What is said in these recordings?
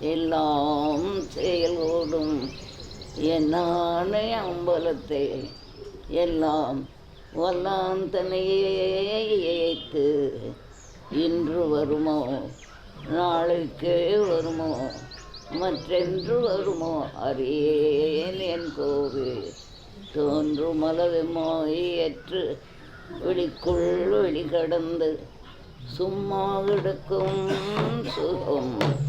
எல்லாம் செயலோடும் என்னானே அம்பலத்தை எல்லாம் வல்லாந்தனையே தன்னையே ஏத்து இன்று வருமோ? நாளைக்கே வருமோ? மற்றென்று வருமோ? அறியேன் என் கோவில். தோன்றும் அளவுமாயற்று வெளிக்குள் வெளி கடந்து சும்மா கிடக்கும் சுகம்.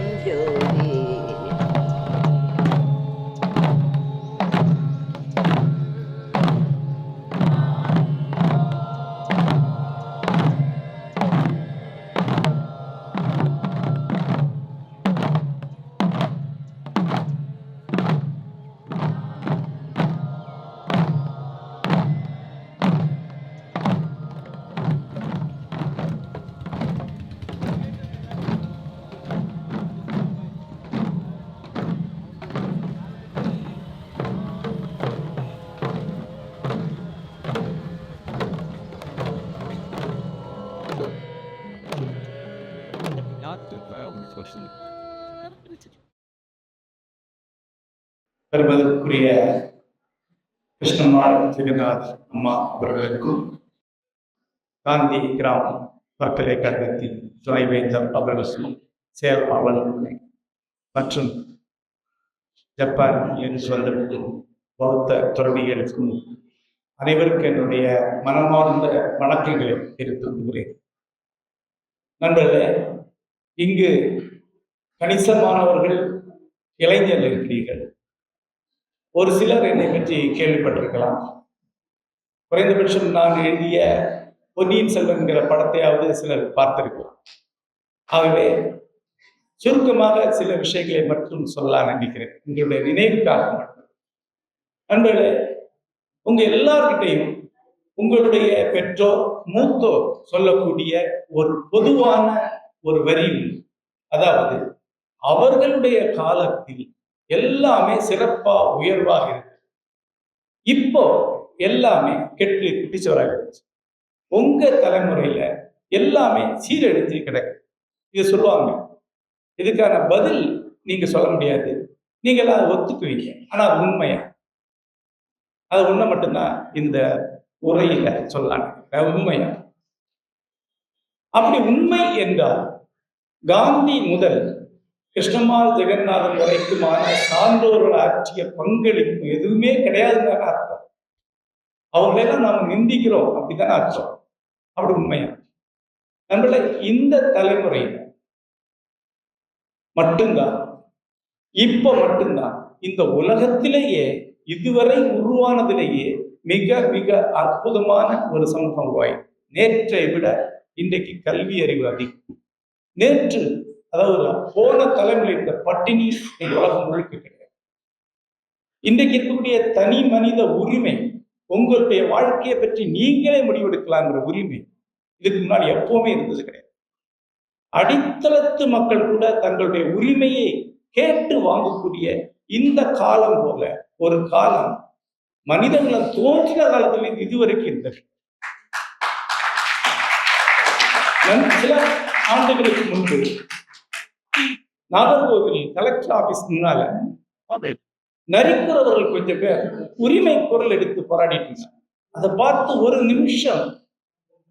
Question question. கிருஷ்ணமார் ஜெகநாத் அம்மா அவர்களுக்கும் காந்தி கிராமம் பல்கலைக்கழகத்தின் துணைவேந்தர் அவர்களுக்கும் செயல்பாளர்களுக்கும் மற்றும் ஜப்பான் என்று வந்திருக்கும் பௌத்த துறவிகளுக்கும் அனைவருக்கும் என்னுடைய மனமார்ந்த வணக்கங்களை தெரிவித்துக் கொள்கிறேன் நண்பர்களே இங்கு கணிசமானவர்கள் இளைஞர்கள் இருக்கிறீர்கள் ஒரு சிலர் என்னை பற்றி கேள்விப்பட்டிருக்கலாம். குறைந்தபட்சம் நான் எழுதிய பொன்னியின் செல்வன்கிற படத்தையாவது சிலர் பார்த்திருக்கலாம் ஆகவே சுருக்கமாக சில விஷயங்களை மட்டும் சொல்ல நினைக்கிறேன். உங்களுடைய நினைவுக்காக மட்டும். நண்பர்களே உங்க எல்லார்கிட்டையும் உங்களுடைய பெற்றோர் மூத்தோர் சொல்லக்கூடிய ஒரு பொதுவான ஒரு வரி அதாவது அவர்களுடைய காலத்தில் எல்லாமே சிறப்பா உயர்வாக இருக்கு இப்போ எல்லாமே கெட்டு குட்டிச்சவராக இருந்துச்சு உங்க தலைமுறையில எல்லாமே சீரழிஞ்சு கிடக்கு. இது சொல்லுவாங்க இதுக்கான பதில் நீங்க சொல்ல முடியாது. நீங்க எல்லாம் ஒத்துக்குவீங்க. ஆனா உண்மையா? அது உண்மை மட்டும்தான் இந்த உரையில சொல்லலாம். உண்மையா? அப்படி உண்மை என்றால் காந்தி முதல் கிருஷ்ணமால் ஜெகநாதன் வரைக்குமான சான்றோர்கள் ஆற்றிய பங்களிப்பு எதுவுமே கிடையாதுன்னு அர்த்தம். அவங்களெல்லாம் நாம் நிந்திக்கிறோம் அப்படித்தானே அர்த்தம். அப்படி உண்மையா? நம்மள இந்த தலைமுறை மட்டும்தான் இப்ப மட்டும்தான் இந்த உலகத்திலேயே இதுவரை உருவானதிலேயே மிக மிக அற்புதமான ஒரு சமூகம் வாய் நேற்றை விட இன்றைக்கு கல்வி அறிவு அதிகம். நேற்று அதாவது போன தலைமுறை இந்த பட்டினி உலகம் முழுக்க கிடையாது. இன்றைக்கு இருக்கக்கூடிய தனி மனித உரிமை உங்களுடைய வாழ்க்கையை பற்றி நீங்களே முடிவெடுக்கலாங்கிற உரிமை இதுக்கு முன்னாடி எப்பவுமே இருந்தது கிடையாது. அடித்தளத்து மக்கள் கூட தங்களுடைய உரிமையை கேட்டு வாங்கக்கூடிய இந்த காலம் போல ஒரு காலம் மனிதர்களை தோன்றின காலத்தில் இதுவரைக்கும் இருந்தது. சில ஆண்டுகளுக்கு முன்பு நாகர்கோவில் கலெக்டர் ஆபீஸ் முன்னால நரிக்குறவர்கள் கொஞ்சம் பேர் உரிமை குரல் எடுத்து போராடிட்டு இருந்தாங்க. அதை பார்த்து ஒரு நிமிஷம்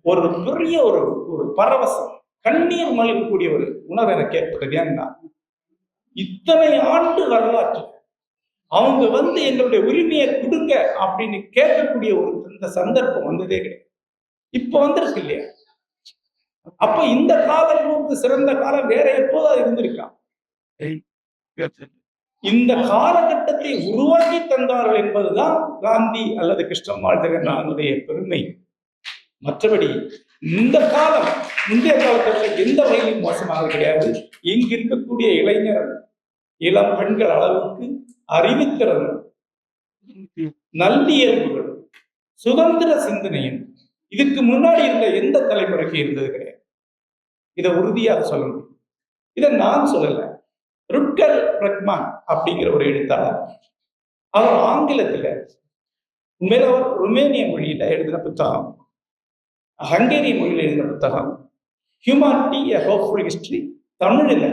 ஒரு பெரிய ஒரு ஒரு பரவசம் கண்ணீர் மல்கக்கூடிய ஒரு உணர்வு எனக்கு ஏற்பட்டது. ஏன்னா இத்தனை ஆண்டு வரலாற்று அவங்க வந்து எங்களுடைய உரிமையை கொடுங்க அப்படின்னு கேட்கக்கூடிய ஒரு இந்த சந்தர்ப்பம் வந்ததே கிடையாது. இப்ப வந்திருக்கு இல்லையா? அப்ப இந்த வந்து சிறந்த காலம் வேற எப்போதாவது இருந்திருக்கான் இந்த காலகட்டத்தை உருவாக்கி தந்தார்கள் என்பதுதான் காந்தி அல்லது கிருஷ்ணம்மாள் ஜெகநாதனுடைய பெருமை. மற்றபடி இந்த காலம் முந்தைய காலத்துல எந்த வகையிலும் மோசமாக கிடையாது. இங்கு இருக்கக்கூடிய இளைஞர் இளம் பெண்கள் அளவுக்கு அறிவுத்திறன் நல்லியல்புகள் சுதந்திர சிந்தனையும் இதுக்கு முன்னாடி இருந்த எந்த தலைமுறைக்கு இருந்தது கிடையாது. இதை உறுதியாக சொல்ல முடியும் இதை நான் சொல்லலை. ருட்கர் ரஹ்மான் அப்படிங்கிற ஒரு எழுத்தாளர். அவர் ஆங்கிலத்துல உண்மையில அவர் ருமேனிய மொழியில எழுதின புத்தகம். ஹங்கேரிய மொழியில் எழுதின புத்தகம். ஹியூமானிட்டி எ ஹோப்ஃபுல் ஹிஸ்டரி தமிழில்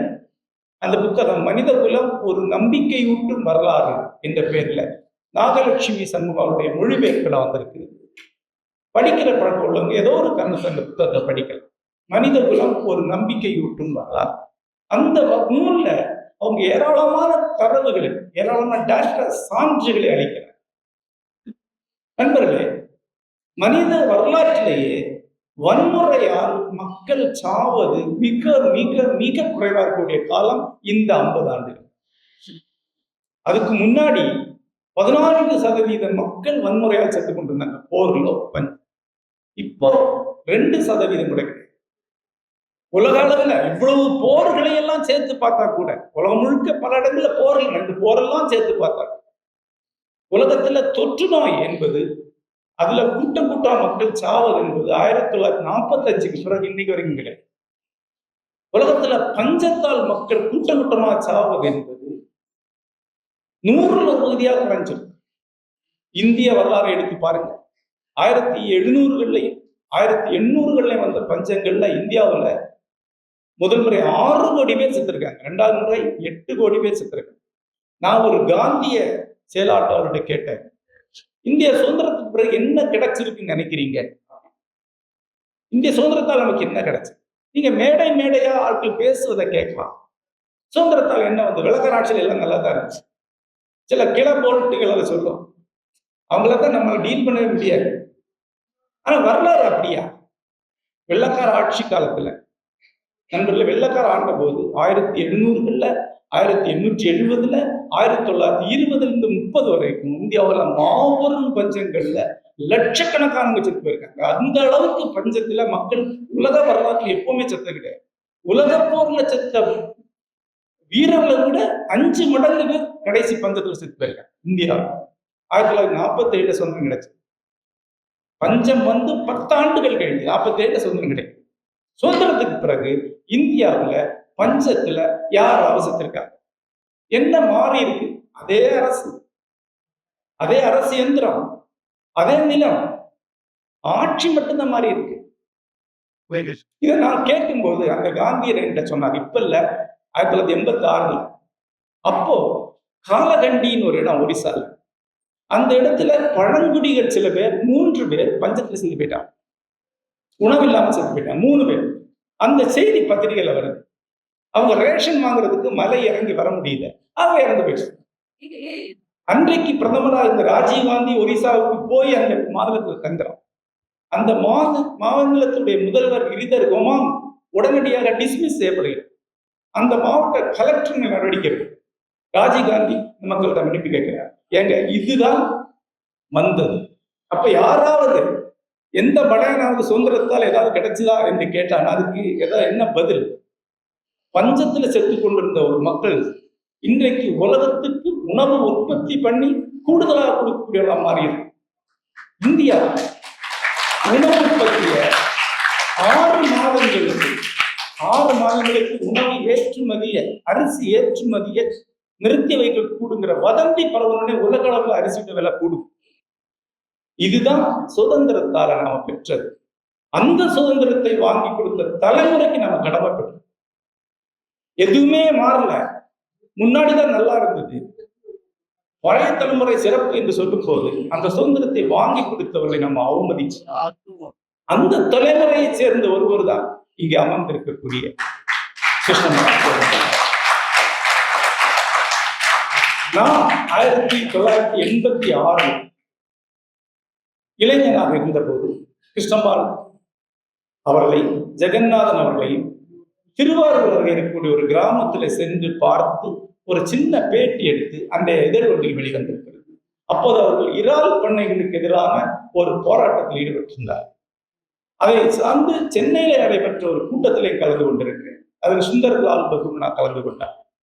அந்த புத்தகம் மனித குலம் ஒரு நம்பிக்கையூட்டும் வரலாறு என்ற பேர்ல நாகலட்சுமி சண்முகாவுடைய மொழிபெயர்ப்பில் வந்திருக்கு. படிக்கிற பழக்கம் உள்ளவங்க ஏதோ ஒரு காரணத்தை அந்த புத்தகத்தை படிக்கலாம். மனித குலம் ஒரு நம்பிக்கையூட்டும் வரலாறு அந்த நூலில் நூல்ல அவங்க ஏராளமான தரவுகளை ஏராளமான டேட்டா சான்றுகளை அளிக்கிறார் நண்பர்களே மனித வரலாற்றிலேயே வன்முறையால் மக்கள் சாவது மிக மிக மிக குறைவா இருக்கக்கூடிய காலம் இந்த ஐம்பது ஆண்டுகள். அதுக்கு முன்னாடி பதினான்கு சதவீத மக்கள் வன்முறையால் செத்து கொண்டிருந்தாங்க. போர்லோ பஞ்சம் இப்போ ரெண்டு சதவீதம் கூட உலக அளவுல இவ்வளவு போர்களை எல்லாம் சேர்த்து பார்த்தா கூட உலகம் முழுக்க பல இடங்கள்ல போர்கள் ரெண்டு போரெல்லாம் சேர்த்து பார்த்தா உலகத்துல தொற்று நோய் என்பது அதுல கூட்டம் கூட்டா மக்கள் சாவது என்பது ஆயிரத்தி தொள்ளாயிரத்தி நாற்பத்தஞ்சுக்கு பிறகு இன்னைக்கு வரைக்கும் கிடையாது உலகத்துல பஞ்சத்தால் மக்கள் கூட்டம் கூட்டமா சாவது என்பது நூறுல ஒரு பகுதியா குறைஞ்சிருக்கு இந்திய வரலாறை எடுத்து பாருங்க. ஆயிரத்தி எழுநூறுகள்லையும் ஆயிரத்தி எண்ணூறுகள்லையும் வந்த பஞ்சங்கள்ல இந்தியாவுல முதல் முறை ஆறு கோடி பேர் செத்துருக்காங்க. ரெண்டாவது முறை எட்டு கோடி பேர் செத்துருக்காங்க. நான் ஒரு காந்திய செயலாட்டவர்கிட்ட கேட்டேன். இந்திய சுதந்திரத்துக்கு பிறகு என்ன கிடைச்சிருக்குன்னு நினைக்கிறீங்க? இந்திய சுதந்திரத்தால் நமக்கு என்ன கிடைச்சு? நீங்க மேடை மேடையா ஆட்கள் பேசுவதை கேட்கலாம். சுதந்திரத்தால் என்ன வந்து விளக்கராட்சியில் எல்லாம் நல்லா தான் இருந்துச்சு. சில கிள போல்ட்டுகள் அதை சொல்லும். அவங்கள தான் நம்ம டீல் பண்ணவே முடியாது. ஆனா வரலாறு அப்படியா? வெள்ளக்கார ஆட்சி காலத்துல நண்பர்கள் வெள்ளக்கார ஆண்ட போது ஆயிரத்தி எழுநூறுகள்ல ஆயிரத்தி எண்ணூற்றி எழுபதுல ஆயிரத்தி தொள்ளாயிரத்தி இருபதுல இருந்து முப்பது வரைக்கும் இந்தியாவுல மாபெரும் பஞ்சங்கள்ல லட்சக்கணக்கானவங்க செத்து போயிருக்காங்க. அந்த அளவுக்கு பஞ்சத்துல மக்கள் உலக வரலாற்றில் எப்பவுமே செத்த கிடையாது. உலக போர்ல செத்த வீரர்களை விட அஞ்சு மடங்கு கடைசி பஞ்சத்துல செத்து போயிருக்காங்க. இந்தியா. ஆயிரத்தி தொள்ளாயிரத்தி நாற்பத்தி ஏழு சுதந்திரம் கிடைச்சு பஞ்சம் வந்து பத்தாண்டுகள் கழிஞ்சு நாற்பத்தி ஏழு சுதந்திரம் கிடைக்கும் சுதந்திரத்துக்கு பிறகு இந்தியாவுல பஞ்சத்துல யார் அவசத்திருக்காங்க என்ன மாறி இருக்கு? அதே அரசு. அதே அரசு எந்திரம் அதே நிலம். ஆட்சி மட்டும்தான் மாறி இருக்கு. இதை நான் கேட்கும்போது அந்த காந்தியர் என்கிட்ட சொன்னார். இப்ப இல்ல. ஆயிரத்தி தொள்ளாயிரத்தி எண்பத்தி ஆறுல அப்போ காலகண்டின்னு ஒரு இடம் ஒரிசால. அந்த இடத்துல பழங்குடிகள் சில பேர் மூன்று பேர் பஞ்சத்துல செத்து போயிட்டாங்க. உணவு இல்லாம செத்து போயிட்டாங்க. மூணு பேர். அந்த செய்தி பத்திரிகையில வருது. அவங்க ரேஷன் வாங்குறதுக்கு மலை இறங்கி வர முடியல. அவங்க இறந்து போயிடுச்சு. அன்றைக்கு பிரதமராக இருந்த ராஜீவ் காந்தி ஒரிசாவுக்கு போய் அந்த மாநிலத்தில் தங்குறான். அந்த மாத மாநிலத்துடைய முதல்வர் கிரிதர் கோமாங் உடனடியாக டிஸ்மிஸ் செய்யப்படுகிறது அந்த மாவட்ட கலெக்டர் நடவடிக்கை ராஜீவ் காந்தி மக்கள்கிட்ட மன்னிப்பு கேட்கிறார். ஏங்க இதுதான் வந்தது. அப்ப யாராவது எந்த படையனாவது சுதந்திரத்தால் ஏதாவது கிடைச்சதா என்று கேட்டான் அதுக்கு ஏதாவது என்ன பதில்? பஞ்சத்தில் செத்து கொண்டிருந்த ஒரு மக்கள் இன்றைக்கு உலகத்துக்கு உணவு உற்பத்தி பண்ணி கூடுதலாக கொடுக்கக்கூடியவர்களா மாறியது இந்தியா உணவு உற்பத்திய ஆறு மாதங்களுக்கு ஆறு மாதங்களுக்கு உணவு ஏற்றுமதியை அரிசி ஏற்றுமதியை நிறுத்தி வைக்க கூடுங்கிற வதந்தி பரவலுடனே உலக அளவில் அரிசியோட விலை கூடும். இதுதான் சுதந்திரத்தால நாம பெற்றது. அந்த சுதந்திரத்தை வாங்கி கொடுத்த தலைமுறைக்கு நம்ம கடமைப்பட்டோம். எதுவுமே மாறல. முன்னாடிதான் நல்லா இருந்தது. பழைய தலைமுறை சிறப்பு என்று சொல்லும் போது அந்த சுதந்திரத்தை வாங்கி கொடுத்தவர்களை நம்ம அவமதிச்சு அந்த தலைமுறையை சேர்ந்த ஒருவர் தான் இங்கே அமர்ந்திருக்கக்கூடிய கிருஷ்ணன் நான் ஆயிரத்தி தொள்ளாயிரத்தி எண்பத்தி ஆறு இளைஞனாக இருந்தபோது கிருஷ்ணபால் அவர்களை ஜெகநாதன் அவர்களையும் திருவாரூர் அருகே இருக்கக்கூடிய ஒரு கிராமத்துல சென்று பார்த்து ஒரு சின்ன பேட்டி எடுத்து அந்த எதிர்வொன்றில் வெளிவந்திருக்கிறது. அப்போது அவர்கள் இறால் பண்ணைகளுக்கு எதிரான ஒரு போராட்டத்தில் ஈடுபட்டிருந்தார். அதை சார்ந்து சென்னையில நடைபெற்ற ஒரு கூட்டத்திலே கலந்து கொண்டிருக்கிறேன். அதில் சுந்தர்லால் பகுமனா கலந்து கொண்டார்.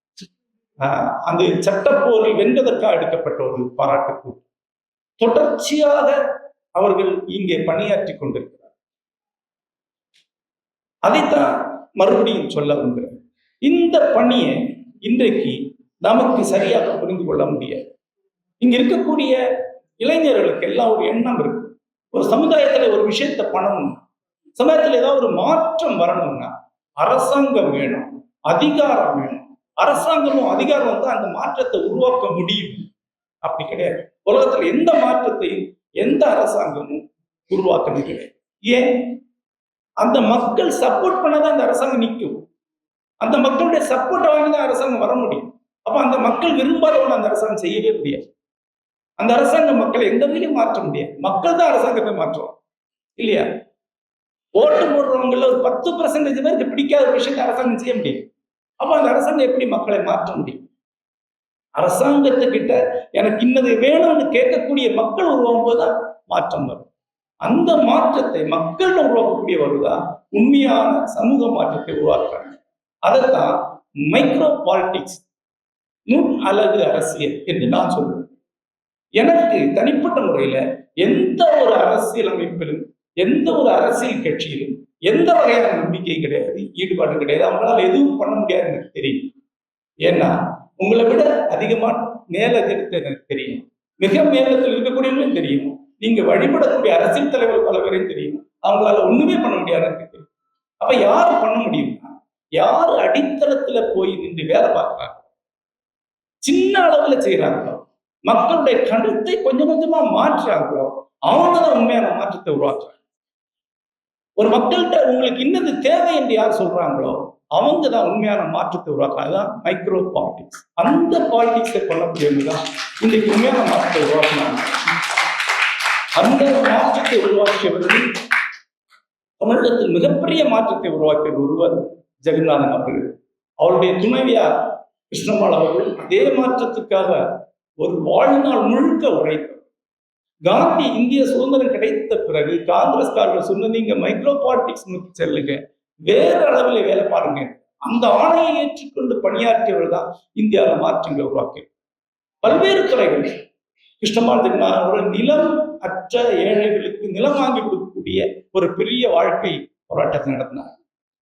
ஆஹ் அந்த சட்டப்போரில் வென்றதற்காக எடுக்கப்பட்ட ஒரு பாராட்டு கூட்டம். தொடர்ச்சியாக அவர்கள் இங்கே பணியாற்றி கொண்டிருக்கிறார் அதைத்தான் மறுபடியும் சொல்ல விரும்புகிறேன். இந்த பணியை இன்றைக்கு நமக்கு சரியாக புரிந்து கொள்ள முடியாது. இங்க இருக்கக்கூடிய இளைஞர்களுக்கு எல்லாம் ஒரு எண்ணம் இருக்கு ஒரு சமுதாயத்துல ஒரு விஷயத்தை பண்ணணும் சமுதாயத்துல ஏதாவது ஒரு மாற்றம் வரணும்னா அரசாங்கம் வேணும் அதிகாரம் வேணும். அரசாங்கமும் அதிகாரம் வந்து அந்த மாற்றத்தை உருவாக்க முடியும். அப்படி கிடையாது. உலகத்துல எந்த மாற்றத்தையும் எந்த அரசாங்கமும் உருவாக்கணும் கிடையாது ஏன்? அந்த மக்கள் சப்போர்ட் பண்ணதான் அந்த அரசாங்கம் நிற்கும். அந்த மக்களுடைய சப்போர்ட் வாங்கி தான் அரசாங்கம் வர முடியும். அப்ப அந்த மக்கள் விரும்பாத ஒன்று அந்த அரசாங்கம் செய்யவே முடியாது. அந்த அரசாங்கம் மக்களை எந்த வகையிலும் மாற்ற முடியாது. மக்கள் தான் அரசாங்கத்தை மாற்றுவோம் இல்லையா? ஓட்டு போடுறவங்கள ஒரு பத்து பர்சன்டேஜ் பேருக்கு பிடிக்காத விஷயத்தை அரசாங்கம் செய்ய முடியும். அப்ப அந்த அரசாங்கம் எப்படி மக்களை மாற்ற முடியும்? அரசாங்கத்துக்கிட்ட எனக்கு இன்னது வேணும்னு கேட்கக்கூடிய மக்கள் உருவாகும் போதுதான் மாற்றம் வரும். அந்த மாற்றத்தை மக்கள் உருவாக்கக்கூடிய வருதான் உண்மையான சமூக மாற்றத்தை உருவாக்குறாங்க. அதைத்தான் மைக்ரோ பாலிடிக்ஸ் நுண் அழகு அரசியல் என்று நான் சொல்றேன் எனக்கு தனிப்பட்ட முறையில எந்த ஒரு அரசியல் அமைப்பிலும் எந்த ஒரு அரசியல் கட்சியிலும் எந்த வகையான நம்பிக்கை கிடையாது ஈடுபாடு கிடையாது. அவங்களால எதுவும் பண்ண முடியாது எனக்கு தெரியும். ஏன்னா உங்களை விட அதிகமா மேல தெரியும். மிக மேலத்தில் இருக்கக்கூடியவங்களும் தெரியும். நீங்க வழிபடக்கூடிய அரசியல் தலைவர் பல பேரையும் தெரியும். அவங்களால ஒண்ணுமே பண்ண முடியாது தெரியும். அப்ப யார் பண்ண முடியும்னா யார் அடித்தளத்துல போய் நின்று வேலை பார்க்கறாங்க? சின்ன அளவுல செய்யறாங்களோ மக்களுடைய கருத்தை கொஞ்சம் கொஞ்சமா மாற்றுறாங்களோ அவங்க தான் உண்மையான மாற்றத்தை உருவாக்குறாங்க. ஒரு மக்கள்கிட்ட உங்களுக்கு இன்னது தேவை என்று யார் சொல்றாங்களோ அவங்க தான் உண்மையான மாற்றத்தை உருவாக்குறாங்க. அதுதான் மைக்ரோ பாலிடிக்ஸ் அந்த பாலிடிக்ஸை பண்ணக்கூடியவங்க தான் இன்னைக்கு உண்மையான மாற்றத்தை உருவாக்குனாங்க அந்த மாற்றத்தை உருவாக்கியவர்கள் தமிழகத்தில் மிகப்பெரிய மாற்றத்தை உருவாக்கிய ஒருவர் ஜெகநாதன் அவர்கள். அவருடைய துணைவியார் கிருஷ்ணபால் அவர்கள் அதே மாற்றத்துக்காக ஒரு வாழ்நாள் முழுக்க உழைத்தார் காந்தி இந்திய சுதந்திரம் கிடைத்த பிறகு காங்கிரஸ்காரர்கள் சொன்ன நீங்க மைக்ரோ பாலிடிக்ஸ் நோக்கி செல்லுங்க. வேற அளவில் வேலை பாருங்க அந்த ஆணையை ஏற்றுக்கொண்டு பணியாற்றியவர் தான் இந்தியாவில் மாற்றங்களை உருவாக்கி பல்வேறு துறைகள். கிருஷ்ணமால் ஒரு நிலம் அற்ற ஏழைகளுக்கு நிலம் வாங்கி கொடுக்கக்கூடிய ஒரு பெரிய வாழ்க்கை போராட்டத்தை நடத்தினார்.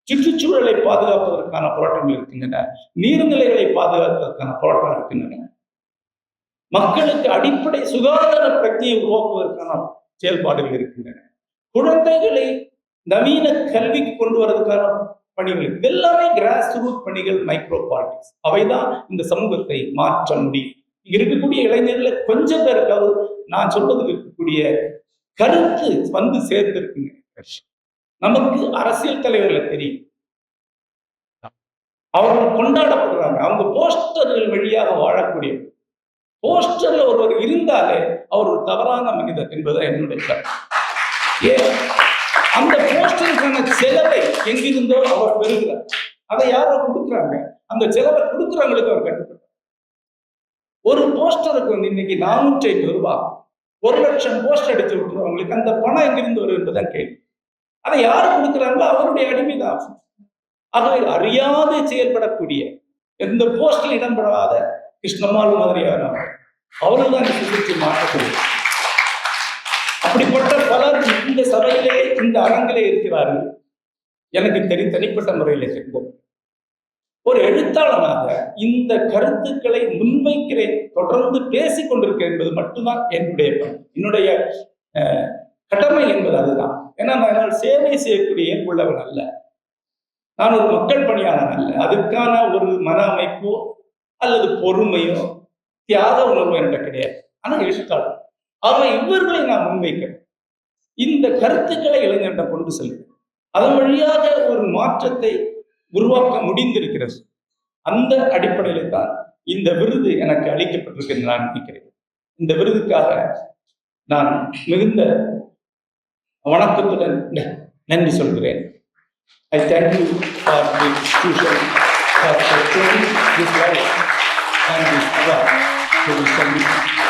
சுற்றுச்சூழலை பாதுகாப்பதற்கான போராட்டங்கள் இருக்கின்றன. நீர்நிலைகளை பாதுகாப்பதற்கான போராட்டம் இருக்கின்றன. மக்களுக்கு அடிப்படை சுகாதார பிரச்சனையை உருவாக்குவதற்கான செயல்பாடுகள் இருக்கின்றன. குழந்தைகளை நவீன கல்விக்கு கொண்டு வரதுக்கான பணிகள் இதெல்லாமே கிராஸ் ரூட் பணிகள் மைக்ரோ பாலிட்டிக்ஸ் அவைதான் இந்த சமூகத்தை மாற்ற முடியும். இருக்கக்கூடிய இளைஞர்களை கொஞ்சம் பேருக்காவது நான் சொல்றதுக்கு இருக்கக்கூடிய கருத்து வந்து சேர்ந்திருக்குங்க. நமக்கு அரசியல் தலைவர்களை தெரியும். அவர்கள் கொண்டாடப்படுறாங்க. அவங்க போஸ்டர்கள் வழியாக வாழக்கூடிய போஸ்டர்ல ஒருவர் இருந்தாலே அவர் ஒரு தவறான மனிதர் என்பதுதான் என்னுடைய கருத்து. ஏன்? அந்த போஸ்டருக்கான செலவை எங்கிருந்தோ அவர் பெறுகிறார். அதை யாரோ கொடுக்குறாங்க? அந்த செலவை கொடுக்குறவங்களுக்கு அவர் கட்டுப்படுறார் ஒரு போஸ்டருக்கு வந்து இன்னைக்கு நானூற்றி ஐம்பது ரூபாய் ஒரு லட்சம் போஸ்டர் அடித்து விட்டுறவங்களுக்கு அந்த பணம் எங்கிருந்து வரும் என்பதுதான் கேள்வி. அதை யார் கொடுக்குறாங்களோ அவருடைய அடிமைதான் ஆகவே அறியாது செயல்படக்கூடிய எந்த போஸ்டில் இடம்பெறாத கிருஷ்ணம்மாள் மாதிரியான அவர்கள். தான் இந்த சிகிச்சை மாற்றக்கூடிய அப்படிப்பட்ட பலர் இந்த சபையிலே இந்த அரங்கிலே இருக்கிறார்கள். எனக்கு தெரி தனிப்பட்ட முறையில் தெரிந்தது ஒரு எழுத்தாளனாக இந்த கருத்துக்களை முன்வைக்கிறேன் தொடர்ந்து பேசிக் கொண்டிருக்கிறேன் என்பது மட்டும்தான் என்னுடைய என்னுடைய கடமை என்பது அதுதான். ஏன்னா நான் என்னால் சேவை செய்யக்கூடிய உள்ளவன் அல்ல. நான் ஒரு மக்கள் பணியாளன் அல்ல. அதுக்கான ஒரு மன அமைப்போ அல்லது பொறுமையோ தியாக உணர்வோ என்கிட்ட கிடையாது. ஆனால் எழுத்தாளர் ஆகவே இவர்களை நான் முன்வைக்கிறேன். இந்த கருத்துக்களை இளைஞர்கிட்ட கொண்டு செல்கிறேன் அதன் வழியாக ஒரு மாற்றத்தை உருவாக்க முடிந்திருக்கிறது. அந்த அடிப்படையில் தான் இந்த விருது எனக்கு அளிக்கப்பட்டிருக்கு என்று நான் நினைக்கிறேன். இந்த விருதுக்காக நான் மிகுந்த வணக்கத்துடன் நன்றி சொல்கிறேன். I thank you for the institution for showing this life. And this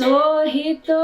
सोही तो